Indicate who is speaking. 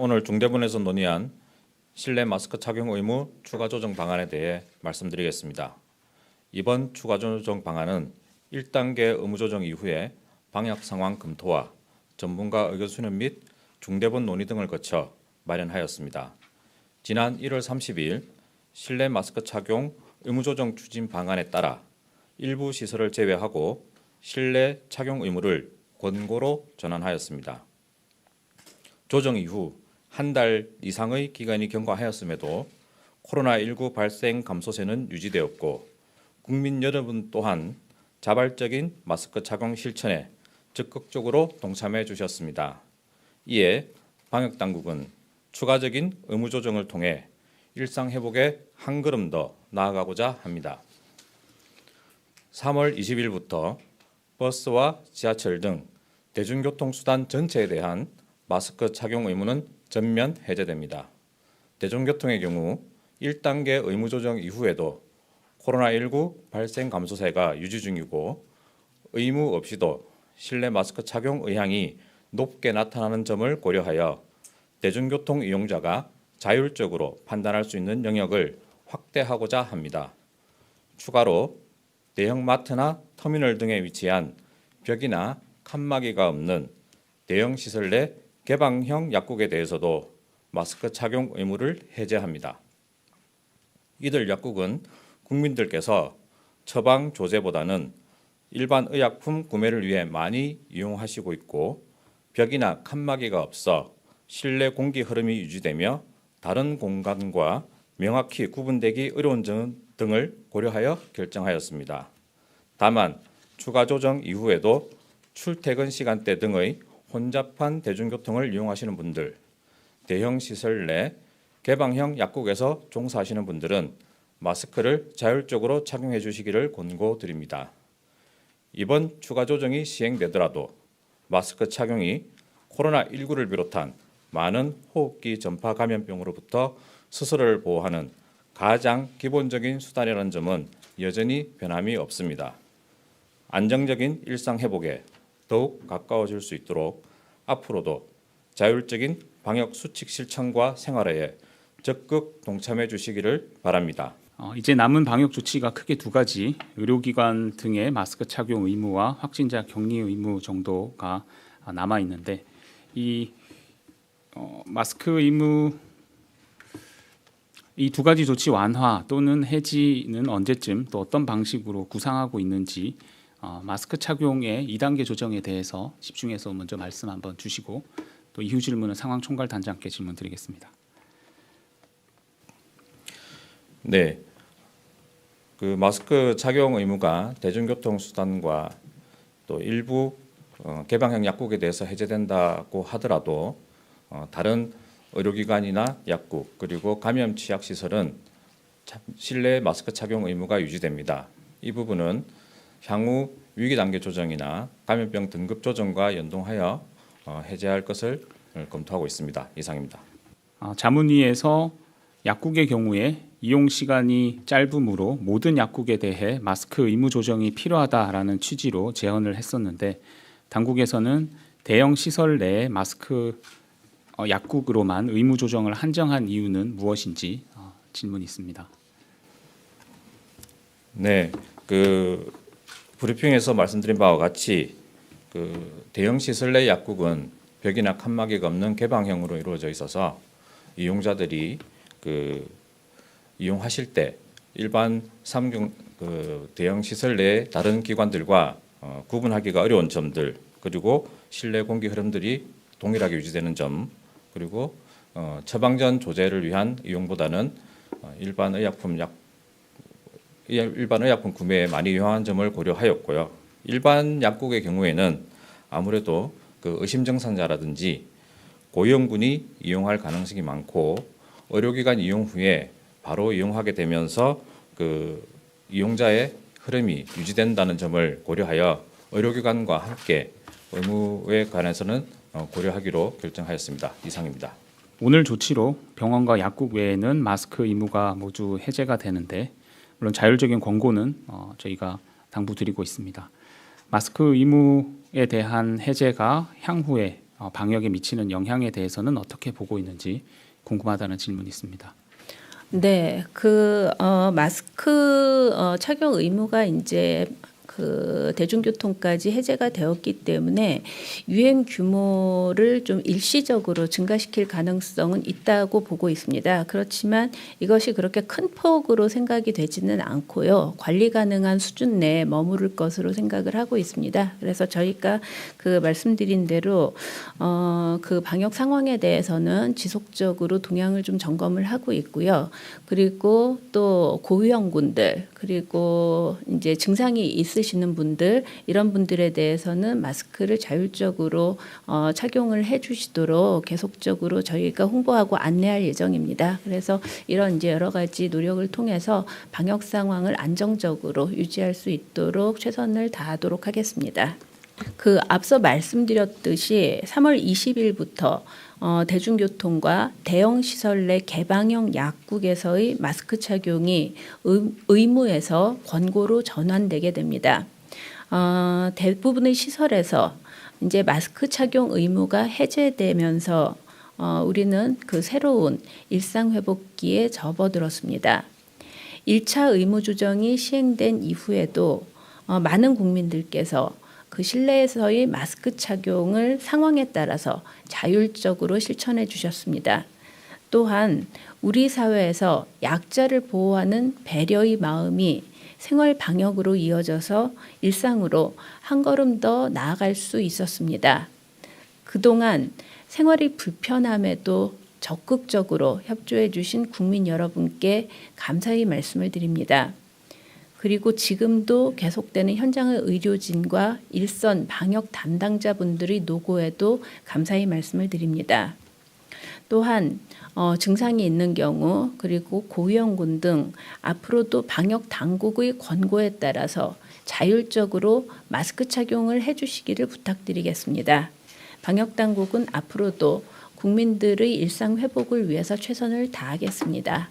Speaker 1: 오늘 중대본에서 논의한 실내 마스크 착용 의무 추가 조정 방안에 대해 말씀드리겠습니다. 이번 추가 조정 방안은 1단계 의무 조정 이후에 방역 상황 검토와 전문가 의견 수렴 및 중대본 논의 등을 거쳐 마련하였습니다. 지난 1월 30일 실내 마스크 착용 의무 조정 추진 방안에 따라 일부 시설을 제외하고 실내 착용 의무를 권고로 전환하였습니다. 조정 이후 한 달 이상의 기간이 경과하였음에도 코로나19 발생 감소세는 유지되었고 국민 여러분 또한 자발적인 마스크 착용 실천에 적극적으로 동참해 주셨습니다. 이에 방역 당국은 추가적인 의무 조정을 통해 일상 회복에 한 걸음 더 나아가고자 합니다. 3월 20일부터 버스와 지하철 등 대중교통 수단 전체에 대한 마스크 착용 의무는 전면 해제됩니다. 대중교통의 경우 1단계 의무 조정 이후에도 코로나19 발생 감소세가 유지 중이고 의무 없이도 실내 마스크 착용 의향이 높게 나타나는 점을 고려하여 대중교통 이용자가 자율적으로 판단할 수 있는 영역을 확대하고자 합니다. 추가로 대형 마트나 터미널 등에 위치한 벽이나 칸막이가 없는 대형 시설 내 개방형 약국에 대해서도 마스크 착용 의무를 해제합니다. 이들 약국은 국민들께서 처방 조제보다는 일반 의약품 구매를 위해 많이 이용하시고 있고 벽이나 칸막이가 없어 실내 공기 흐름이 유지되며 다른 공간과 명확히 구분되기 어려운 점 등을 고려하여 결정하였습니다. 다만 추가 조정 이후에도 출퇴근 시간대 등의 혼잡한 대중교통을 이용하시는 분들, 대형 시설 내 개방형 약국에서 종사하시는 분들은 마스크를 자율적으로 착용해 주시기를 권고드립니다. 이번 추가 조정이 시행되더라도 마스크 착용이 코로나19를 비롯한 많은 호흡기 전파 감염병으로부터 스스로를 보호하는 가장 기본적인 수단이라는 점은 여전히 변함이 없습니다. 안정적인 일상 회복에 더욱 가까워질 수 있도록 앞으로도 자율적인 방역 수칙 실천과 생활에 적극 동참해 주시기를 바랍니다.
Speaker 2: 어, 이제 남은 방역 조치가 크게 두 가지 의료기관 등의 마스크 착용 의무와 확진자 격리 의무 정도가 남아 있는데 이 어, 마스크 의무 이 두 가지 조치 완화 또는 해지는 언제쯤 또 어떤 방식으로 구상하고 있는지 어, 마스크 착용의 2단계 조정에 대해서 집중해서 먼저 말씀 한번 주시고 또 이후 질문은 상황 총괄 단장께 질문 드리겠습니다.
Speaker 1: 네. 그 마스크 착용 의무가 대중교통 수단과 또 일부 어, 개방형 약국에 대해서 해제된다고 하더라도 어, 다른 의료기관이나 약국 그리고 감염 취약 시설은 실내 마스크 착용 의무가 유지됩니다. 이 부분은 향후 위기 단계 조정이나 감염병 등급 조정과 연동하여 어, 해제할 것을 검토하고 있습니다. 이상입니다.
Speaker 2: 어, 자문위에서 약국의 경우에 이용 시간이 짧으므로 모든 약국에 대해 마스크 의무 조정이 필요하다라는 취지로 제언을 했었는데 당국에서는 대형 시설 내에 마스크 어, 약국으로만 의무 조정을 한정한 이유는 무엇인지 어, 질문이 있습니다.
Speaker 1: 네, 그 브리핑에서 말씀드린 바와 같이 그 대형 시설 내 약국은 벽이나 칸막이가 없는 개방형으로 이루어져 있어서 이용자들이 그 이용하실 때 일반 삼중 그 대형 시설 내 다른 기관들과 어, 구분하기가 어려운 점들 그리고 실내 공기 흐름들이 동일하게 유지되는 점 그리고 어, 처방전 조제를 위한 이용보다는 어, 일반 의약품 약 일반 의 약품 구매에 많이 이용한 점을 고려하였고요. 일반 약국의 경우에는 아무래도 그 의심 증상자라든지 고위험군이 이용할 가능성이 많고 의료기관 이용 후에 바로 이용하게 되면서 그 이용자의 흐름이 유지된다는 점을 고려하여 의료기관과 함께 의무에 관해서는 어, 고려하기로 결정하였습니다. 이상입니다.
Speaker 2: 오늘 조치로 병원과 약국 외에는 마스크 의무가 모두 해제가 되는데 물론 자율적인 권고는 어, 저희가 당부드리고 있습니다. 마스크 의무에 대한 해제가 향후에 어, 방역에 미치는 영향에 대해서는 어떻게 보고 있는지 궁금하다는 질문이 있습니다.
Speaker 3: 네, 그 어, 마스크 어, 착용 의무가 이제 그 대중교통까지 해제가 되었기 때문에 유행 규모를 좀 일시적으로 증가시킬 가능성은 있다고 보고 있습니다. 그렇지만 이것이 그렇게 큰 폭으로 생각이 되지는 않고요. 관리 가능한 수준 내에 머무를 것으로 생각을 하고 있습니다. 그래서 저희가 그 말씀드린 대로 어, 그 방역 상황에 대해서는 지속적으로 동향을 좀 점검을 하고 있고요. 그리고 또 고위험군들 그리고 이제 증상이 있으 시는 분들 이런 분들에 대해서는 마스크를 자율적으로 어, 착용을 해주시도록 계속적으로 저희가 홍보하고 안내할 예정입니다. 그래서 이런 이제 여러 가지 노력을 통해서 방역 상황을 안정적으로 유지할 수 있도록 최선을 다하도록 하겠습니다. 그 앞서 말씀드렸듯이 3월 20일부터 어, 대중교통과 대형 시설 내 개방형 약국에서의 마스크 착용이 의, 의무에서 권고로 전환되게 됩니다. 어, 대부분의 시설에서 이제 마스크 착용 의무가 해제되면서 어, 우리는 그 새로운 일상 회복기에 접어들었습니다. 1차 의무 조정이 시행된 이후에도 어, 많은 국민들께서 그 실내에서의 마스크 착용을 상황에 따라서 자율적으로 실천해 주셨습니다. 또한 우리 사회에서 약자를 보호하는 배려의 마음이 생활 방역으로 이어져서 일상으로 한 걸음 더 나아갈 수 있었습니다. 그동안 생활이 불편함에도 적극적으로 협조해 주신 국민 여러분께 감사의 말씀을 드립니다. 그리고 지금도 계속되는 현장의 의료진과 일선 방역 담당자분들의 노고에도 감사의 말씀을 드립니다. 또한 어, 증상이 있는 경우 그리고 고위험군 등 앞으로도 방역 당국의 권고에 따라서 자율적으로 마스크 착용을 해주시기를 부탁드리겠습니다. 방역 당국은 앞으로도 국민들의 일상 회복을 위해서 최선을 다하겠습니다.